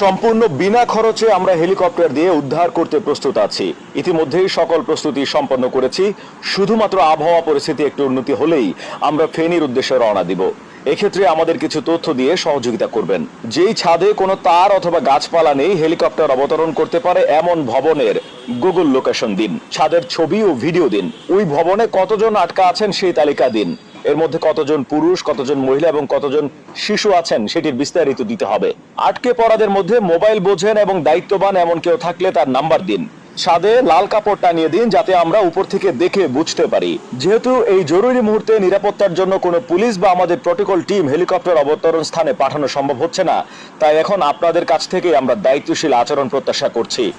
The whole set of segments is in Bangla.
সম্পূর্ণ বিনা খরচে আমরা হেলিকপ্টার দিয়ে উদ্ধার করতে প্রস্তুত আছি। ইতিমধ্যেই সকল প্রস্তুতি সম্পন্ন করেছি। শুধুমাত্র আবহাওয়া পরিস্থিতি একটু উন্নতি হলেই আমরা ফেনীর উদ্দেশ্যে রওনা দিব। এক্ষেত্রে আমাদের কিছু তথ্য দিয়ে সহযোগিতা করবেন। যেই ছাদে কোনো তার অথবা গাছপালা নেই, হেলিকপ্টার অবতরণ করতে পারে এমন ভবনের গুগল লোকেশন দিন। ছাদের ছবি ও ভিডিও দিন। ওই ভবনে কতজন আটকা আছেন সেই তালিকা দিন। এর মধ্যে কতজন পুরুষ, কতজন মহিলা এবং কতজন শিশু আছেন সেটির বিস্তারিত দিতে হবে। আটকে পড়াদের মধ্যে মোবাইল বোঝেন এবং দায়িত্ববান এমন কেউ থাকলে তার নাম্বার দিন। ছাদে লাল কাপড় টানিয়ে দিন যাতে আমরা উপর থেকে দেখে বুঝতে পারি। যেহেতু এই জরুরি মুহূর্তে নিরাপত্তার জন্য কোনো পুলিশ বা আমাদের প্রটোকল টিম হেলিকপ্টার অবতরণ স্থানে পাঠানো সম্ভব হচ্ছে না, তাই এখন আপনাদের কাছ থেকে আমরা দায়িত্বশীল আচরণ প্রত্যাশা করছি।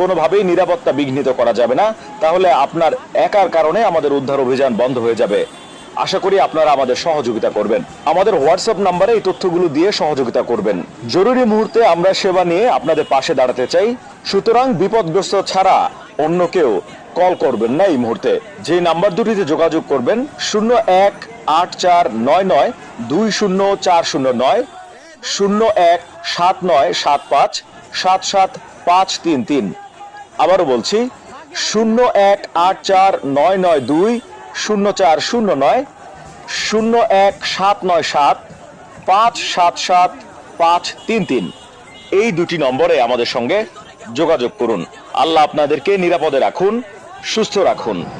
কোনোভাবেই নিরাপত্তা বিঘ্নিত করা যাবে না, তাহলে আপনার একার কারণে আমাদের উদ্ধার অভিযান বন্ধ হয়ে যাবে। আশা করি আপনারা আমাদের সহযোগিতা করবেন। আমাদের হোয়াটসঅ্যাপ নাম্বারে এই তথ্যগুলো দিয়ে সহযোগিতা করবেন। জরুরি মুহূর্তে আমরা সেবা নিয়ে আপনাদের পাশে দাঁড়াতে চাই। সুতরাং বিপদগ্রস্ত ছাড়া অন্য কেউ কল করবেন না এই মুহূর্তে। যে নাম্বার দুটিতে যোগাযোগ করবেন, শূন্য এক আট চার নয় নয় দুই শূন্য চার শূন্য নয়, শূন্য এক সাত নয় সাত পাঁচ সাত সাত পাঁচ তিন তিন। আবারও বলছি, শূন্য এক আট চার নয় নয় দুই শূন্য চার শূন্য নয়, শূন্য এক সাত নয় সাত, পাঁচ সাত সাত, পাঁচ তিন তিন। এই দুটি নম্বরে আমাদের সঙ্গে যোগাযোগ করুন। আল্লাহ আপনাদেরকে নিরাপদে রাখুন, সুস্থ রাখুন।